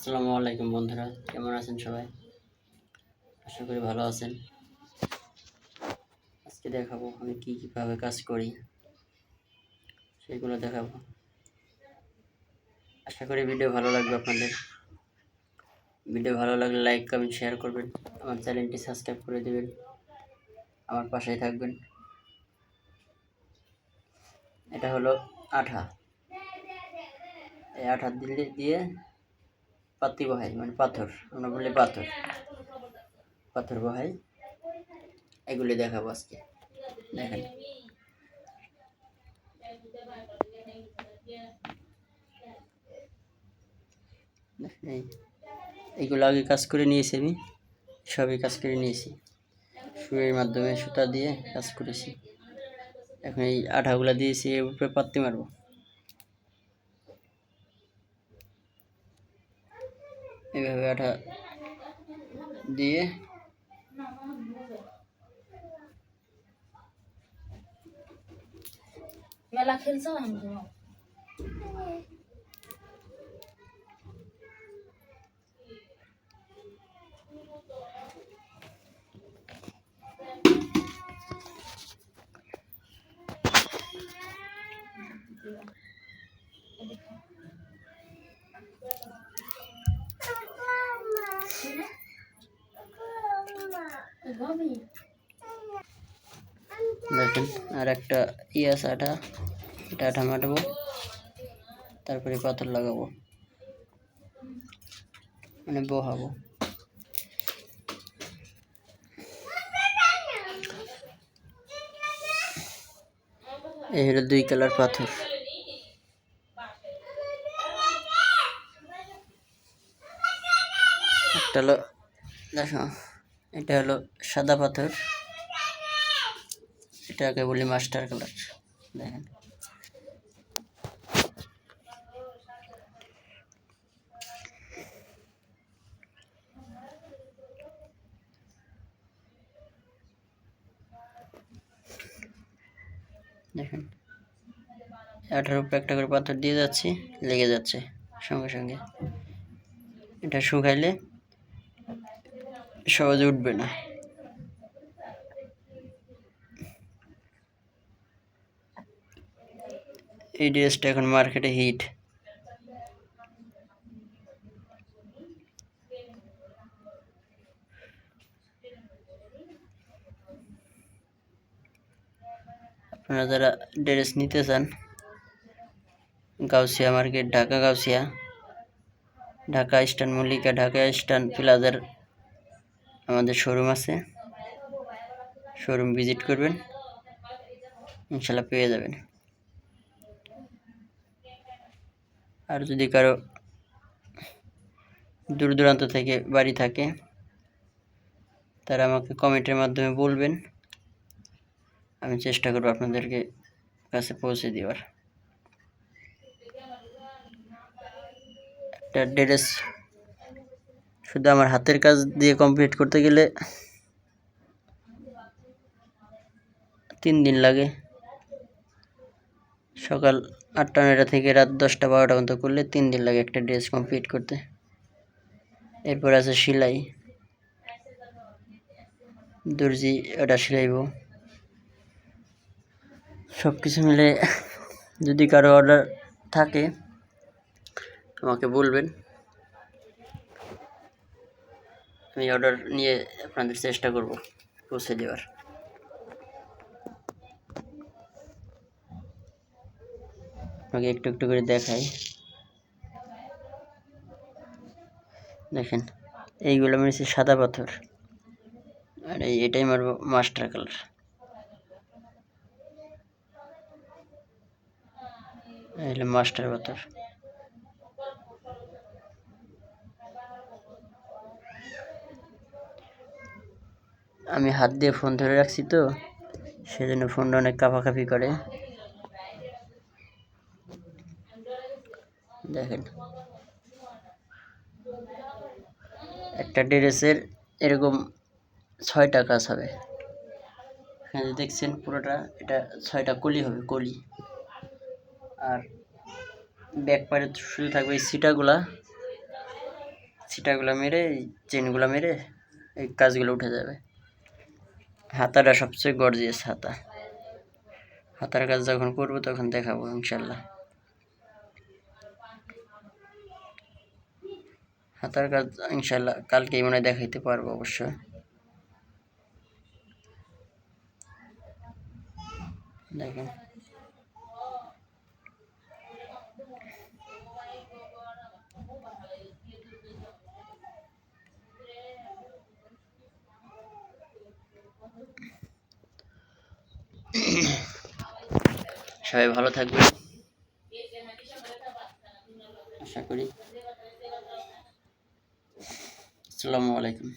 আসসালামু আলাইকুম বন্ধুরা, কেমন আছেন সবাই? আশা করি ভালো আছেন। আজকে দেখাবো আমি কি কীভাবে কাজ করি। সেগুলো দেখাবো। আশা করি ভিডিও ভালো লাগবে আপনাদের। ভিডিও ভালো লাগলে লাইক, কমেন্ট, শেয়ার করবেন। আমার চ্যানেলটি সাবস্ক্রাইব করে দেবেন। আমার পাশেই থাকবেন। এটা হলো আঠা। এই আঠা দিলে, দিয়ে পাতি বহাই মানে পাথর, আমরা বলি পাথর। পাথর বহাই, এগুলি দেখাবো আজকে। দেখেন। দেখেন এই, এইগুলো আগে কাজ করে নিয়েছি আমি, সবই কাজ করে নিয়েছি। সুয়ের মাধ্যমে সুতা দিয়ে কাজ করেছি। এখন এই আঠাগুলা দিয়েছি এর উপরে পাত্তি মারবো। এইভাবে আঠা দিয়ে মেলা খেলছো আমি তো দেখেন, আর একটা ইয়াস আঠা এটা আঠা মাটাবো তারপরে পাথর লাগাবো। মানে বহাবো। এই হলো দুই কালার পাথর। একটা হলো দেখো। এটা হলো সাদা পাথর। এটাকে বলি মাস্টার কালার, দেখেন। দেখেন, এটার উপরে একটা করে পাথর দিয়ে যাচ্ছি, লেগে যাচ্ছে সঙ্গে সঙ্গে। এটা শুকাইলে সহজে উঠবে না। এই ড্রেসটা এখন মার্কেটে হিট। আপনারা যারা ড্রেস নিতে চান, Gausia market, Dhaka Gausia, Dhaka stand Mallika, Dhaka stand প্লাজার আমাদের শোরুম আছে। শোরুম ভিজিট করবেন। ইনশাল্লাহ পেয়ে যাবেন। আর যদি কারও দূর দূরান্ত থেকে বাড়ি থাকে, তারা আমাকে কমেন্টের মাধ্যমে বলবেন। আমি চেষ্টা করব আপনাদেরকে কাছে পৌঁছে দেওয়ার। একটা ড্রেস শুধু আমার হাতের কাজ দিয়ে কমপ্লিট করতে গেলে তিন দিন লাগে। সকাল আটটা, নয়টা থেকে রাত দশটা, বারোটা পর্যন্ত করলে তিন দিন লাগে একটা ড্রেস কমপ্লিট করতে। এরপর আছে সেলাই। দর্জি, ওটা সেলাইব। সব কিছু মিলে যদি কারও অর্ডার থাকে, আমাকে বলবেন। আমি অর্ডার নিয়ে আপনাদের চেষ্টা করব পৌঁছে দেওয়ার। আপনাকে একটু একটু করে দেখাই। দেখেন, এইগুলো মেরেছি সাদা পাথর। আর এই, এটাই মারবো মাস্টার কালার। এই হলো মাস্টার পাথর। আমি হাত দিয়ে ফোন ধরে রাখছি তো, সেজন্য ফোনটা অনেক কাঁপাকাঁপি করে। দেখেন। একটা ড্রেসের এরকম ছয়টা কাজ হবে। এখানে দেখছেন পুরোটা, এটা ছয়টা কলি হবে, কলি। আর ব্যাক পারে শুধু থাকবে এই সিটাগুলা ছিটাগুলো মেরে চেনগুলো মেরে, এই কাজগুলো উঠে যাবে। হাতাটা সবচেয়ে গর্জিয়াস হাতা। হাতার কাজ যখন করব তখন দেখাবো ইনশাল্লাহ। হাতার কাজ ইনশাল্লাহ কালকেই মনে হয় দেখাইতে পারব অবশ্যই দেখেন। সবাই ভালো থাকবেন। আশা করি। আসসালামু আলাইকুম।